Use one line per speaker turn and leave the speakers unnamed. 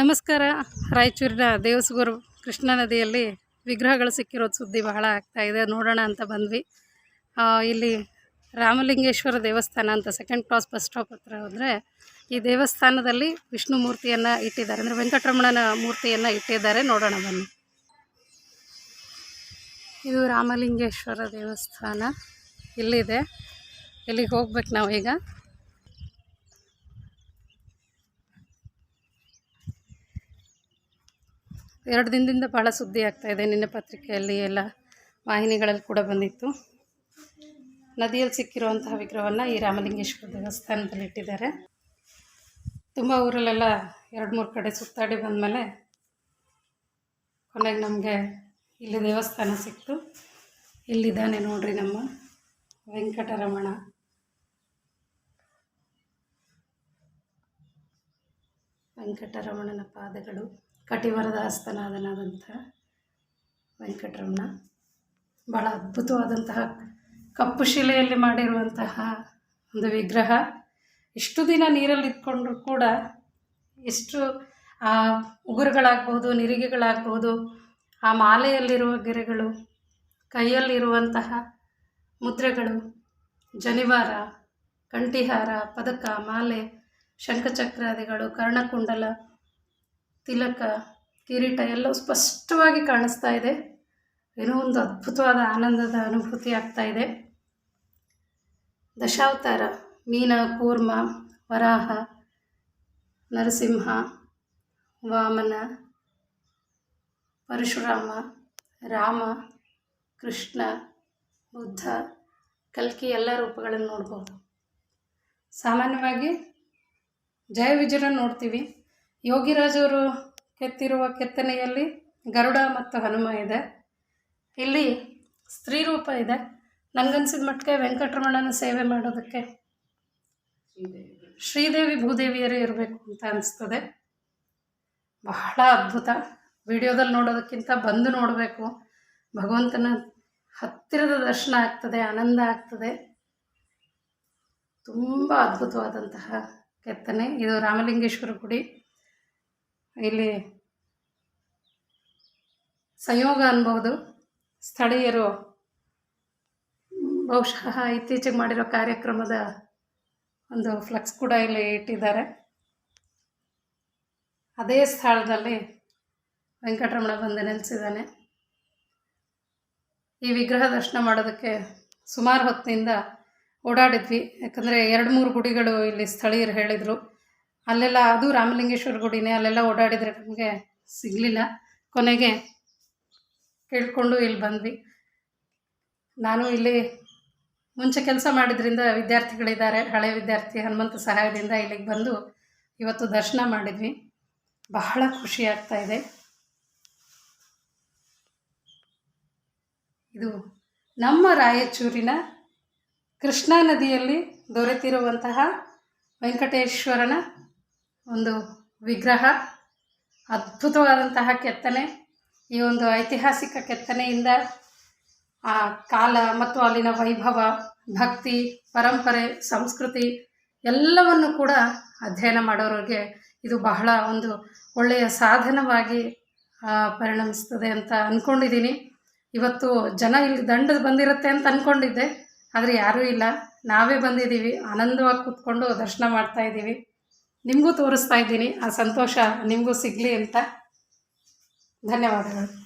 ನಮಸ್ಕಾರ. ರಾಯಚೂರಿನ ದೇವಸಗೂರು ಕೃಷ್ಣಾ ನದಿಯಲ್ಲಿ ವಿಗ್ರಹಗಳು ಸಿಕ್ಕಿರೋದು ಸುದ್ದಿ ಬಹಳ ಆಗ್ತಾ ಇದೆ. ನೋಡೋಣ ಅಂತ ಬಂದ್ವಿ. ಇಲ್ಲಿ ರಾಮಲಿಂಗೇಶ್ವರ ದೇವಸ್ಥಾನ ಅಂತ ಸೆಕೆಂಡ್ ಕ್ಲಾಸ್ ಬಸ್ ಸ್ಟಾಪ್ ಹತ್ರ ಹೋದರೆ ಈ ದೇವಸ್ಥಾನದಲ್ಲಿ ವಿಷ್ಣು ಮೂರ್ತಿಯನ್ನು ಇಟ್ಟಿದ್ದಾರೆ. ಅಂದರೆ ವೆಂಕಟರಮಣನ ಮೂರ್ತಿಯನ್ನು ಇಟ್ಟಿದ್ದಾರೆ. ನೋಡೋಣ ಬನ್ನಿ. ಇದು ರಾಮಲಿಂಗೇಶ್ವರ ದೇವಸ್ಥಾನ. ಇಲ್ಲಿದೆ. ಇಲ್ಲಿಗೆ ಹೋಗ್ಬೇಕು ನಾವು ಈಗ ಎರಡು ದಿನದಿಂದ ಭಾಳ ಸುದ್ದಿ ಆಗ್ತಾ ಇದೆ. ನಿನ್ನೆ ಪತ್ರಿಕೆಯಲ್ಲಿ ಎಲ್ಲ ವಾಹಿನಿಗಳಲ್ಲಿ ಕೂಡ ಬಂದಿತ್ತು. ನದಿಯಲ್ಲಿ ಸಿಕ್ಕಿರುವಂತಹ ವಿಗ್ರಹವನ್ನು ಈ ರಾಮಲಿಂಗೇಶ್ವರ ದೇವಸ್ಥಾನದಲ್ಲಿ ಇಟ್ಟಿದ್ದಾರೆ. ತುಂಬ ಊರಲ್ಲೆಲ್ಲ ಎರಡು ಮೂರು ಕಡೆ ಸುತ್ತಾಡಿ ಬಂದಮೇಲೆ ಕೊನೆಗೆ ನಮಗೆ ಇಲ್ಲಿ ದೇವಸ್ಥಾನ ಸಿಕ್ತು. ಇಲ್ಲಿದ್ದಾನೆ ನೋಡ್ರಿ ನಮ್ಮ ವೆಂಕಟರಮಣ. ವೆಂಕಟರಮಣನ ಪಾದಗಳು. ಕಟಿವರದ ಹಸ್ತನಾದನಾದಂಥ ವೆಂಕಟರಮಣ. ಭಾಳ ಅದ್ಭುತವಾದಂತಹ ಕಪ್ಪು ಶಿಲೆಯಲ್ಲಿ ಮಾಡಿರುವಂತಹ ಒಂದು ವಿಗ್ರಹ. ಇಷ್ಟು ದಿನ ನೀರಲ್ಲಿ ಇಟ್ಕೊಂಡ್ರು ಕೂಡ ಎಷ್ಟು ಆ, ಉಗುರುಗಳಾಗ್ಬೋದು, ನಿರಿಗೆಗಳಾಗ್ಬೋದು, ಆ ಮಾಲೆಯಲ್ಲಿರುವ ಗೆರೆಗಳು, ಕೈಯಲ್ಲಿರುವಂತಹ ಮುದ್ರೆಗಳು, ಜನಿವಾರ, ಕಂಠಿಹಾರ, ಪದಕ, ಮಾಲೆ, ಶಂಖಚಕ್ರಾದಿಗಳು, ಕರ್ಣಕುಂಡಲ ತಿಲಕ, ಕಿರೀಟ ಎಲ್ಲ ಸ್ಪಷ್ಟವಾಗಿ ಕಾಣಿಸ್ತಾ ಇದೆ. ಏನೋ ಒಂದು ಅದ್ಭುತವಾದ ಆನಂದದ ಅನುಭೂತಿ ಆಗ್ತಾ ಇದೆ. ದಶಾವತಾರ, ಮೀನ, ಕೂರ್ಮ, ವರಾಹ, ನರಸಿಂಹ, ವಾಮನ, ಪರಶುರಾಮ, ರಾಮ, ಕೃಷ್ಣ, ಬುದ್ಧ, ಕಲ್ಕಿ ಎಲ್ಲ ರೂಪಗಳನ್ನು ನೋಡ್ಬೋದು. ಸಾಮಾನ್ಯವಾಗಿ ಜಯ ವಿಜಯನ ನೋಡ್ತೀವಿ. ಯೋಗಿರಾಜವರು ಕೆತ್ತಿರುವ ಕೆತ್ತನೆಯಲ್ಲಿ ಗರುಡ ಮತ್ತು ಹನುಮ ಇದೆ. ಇಲ್ಲಿ ಸ್ತ್ರೀ ರೂಪ ಇದೆ. ನಂಗನ್ಸಿದ ಮಟ್ಟಿಗೆ ವೆಂಕಟರಮಣನ ಸೇವೆ ಮಾಡೋದಕ್ಕೆ ಶ್ರೀದೇವಿ ಭೂದೇವಿಯರೇ ಇರಬೇಕು ಅಂತ ಅನಿಸ್ತದೆ. ಬಹಳ ಅದ್ಭುತ. ವಿಡಿಯೋದಲ್ಲಿ ನೋಡೋದಕ್ಕಿಂತ ಬಂದು ನೋಡಬೇಕು. ಭಗವಂತನ ಹತ್ತಿರದ ದರ್ಶನ ಆಗ್ತದೆ, ಆನಂದ ಆಗ್ತದೆ. ತುಂಬ ಅದ್ಭುತವಾದಂತಹ ಕೆತ್ತನೆ. ಇದು ರಾಮಲಿಂಗೇಶ್ವರ ಗುಡಿ. ಇಲ್ಲಿ ಸಂಯೋಗ ಅನ್ಬೋದು ಸ್ಥಳೀಯರು ಬಹುಶಃ ಇತ್ತೀಚೆಗೆ ಮಾಡಿರೋ ಕಾರ್ಯಕ್ರಮದ ಒಂದು ಫ್ಲೆಕ್ಸ್ ಕೂಡ ಇಲ್ಲಿ ಇಟ್ಟಿದ್ದಾರೆ. ಅದೇ ಸ್ಥಳದಲ್ಲಿ ವೆಂಕಟರಮಣ ಬಂದು ನೆಲೆಸಿದ್ದಾನೆ. ಈ ವಿಗ್ರಹ ದರ್ಶನ ಮಾಡೋದಕ್ಕೆ ಸುಮಾರು ಹೊತ್ತಿನಿಂದ ಓಡಾಡಿದ್ವಿ. ಯಾಕಂದರೆ ಎರಡು ಮೂರು ಗುಡಿಗಳು ಇಲ್ಲಿ ಸ್ಥಳೀಯರು ಹೇಳಿದರು. ಅಲ್ಲೆಲ್ಲ ಅದು ರಾಮಲಿಂಗೇಶ್ವರ ಗುಡಿನೇ, ಅಲ್ಲೆಲ್ಲ ಓಡಾಡಿದರೆ ನಮಗೆ ಸಿಗಲಿಲ್ಲ. ಕೊನೆಗೆ ಕೇಳಿಕೊಂಡು ಇಲ್ಲಿ ಬಂದ್ವಿ. ನಾನು ಇಲ್ಲಿ ಮುಂಚೆ ಕೆಲಸ ಮಾಡಿದ್ರಿಂದ ವಿದ್ಯಾರ್ಥಿಗಳಿದ್ದಾರೆ, ಹಳೆ ವಿದ್ಯಾರ್ಥಿ ಹನುಮಂತ ಸಹಾಯದಿಂದ ಇಲ್ಲಿಗೆ ಬಂದು ಇವತ್ತು ದರ್ಶನ ಮಾಡಿದ್ವಿ. ಬಹಳ ಖುಷಿ ಆಗ್ತಾ ಇದೆ. ಇದು ನಮ್ಮ ರಾಯಚೂರಿನ ಕೃಷ್ಣಾ ನದಿಯಲ್ಲಿ ದೊರೆತಿರುವಂತಹ ವೆಂಕಟೇಶ್ವರನ ಒಂದು ವಿಗ್ರಹ, ಅದ್ಭುತವಾದಂತಹ ಕೆತ್ತನೆ. ಈ ಒಂದು ಐತಿಹಾಸಿಕ ಕೆತ್ತನೆಯಿಂದ ಆ ಕಾಲ ಮತ್ತು ಅಲ್ಲಿನ ವೈಭವ, ಭಕ್ತಿ, ಪರಂಪರೆ, ಸಂಸ್ಕೃತಿ ಎಲ್ಲವನ್ನು ಕೂಡ ಅಧ್ಯಯನ ಮಾಡೋರಿಗೆ ಇದು ಬಹಳ ಒಂದು ಒಳ್ಳೆಯ ಸಾಧನವಾಗಿ ಪರಿಣಮಿಸ್ತದೆ ಅಂತ ಅಂದ್ಕೊಂಡಿದ್ದೀನಿ ಇವತ್ತು ಜನ ಇಲ್ಲಿ ದಂಡದ ಬಂದಿರುತ್ತೆ ಅಂತ ಅಂದ್ಕೊಂಡಿದ್ದೆ ಆದರೆ ಯಾರೂ ಇಲ್ಲ. ನಾವೇ ಬಂದಿದ್ದೀವಿ. ಆನಂದವಾಗಿ ಕೂತ್ಕೊಂಡು ದರ್ಶನ ಮಾಡ್ತಾ ಇದ್ದೀವಿ. ನಿಮಗೂ ತೋರಿಸ್ತಾ ಇದ್ದೀನಿ. ಆ ಸಂತೋಷ ನಿಮಗೂ ಸಿಗಲಿ ಅಂತ. ಧನ್ಯವಾದಗಳು.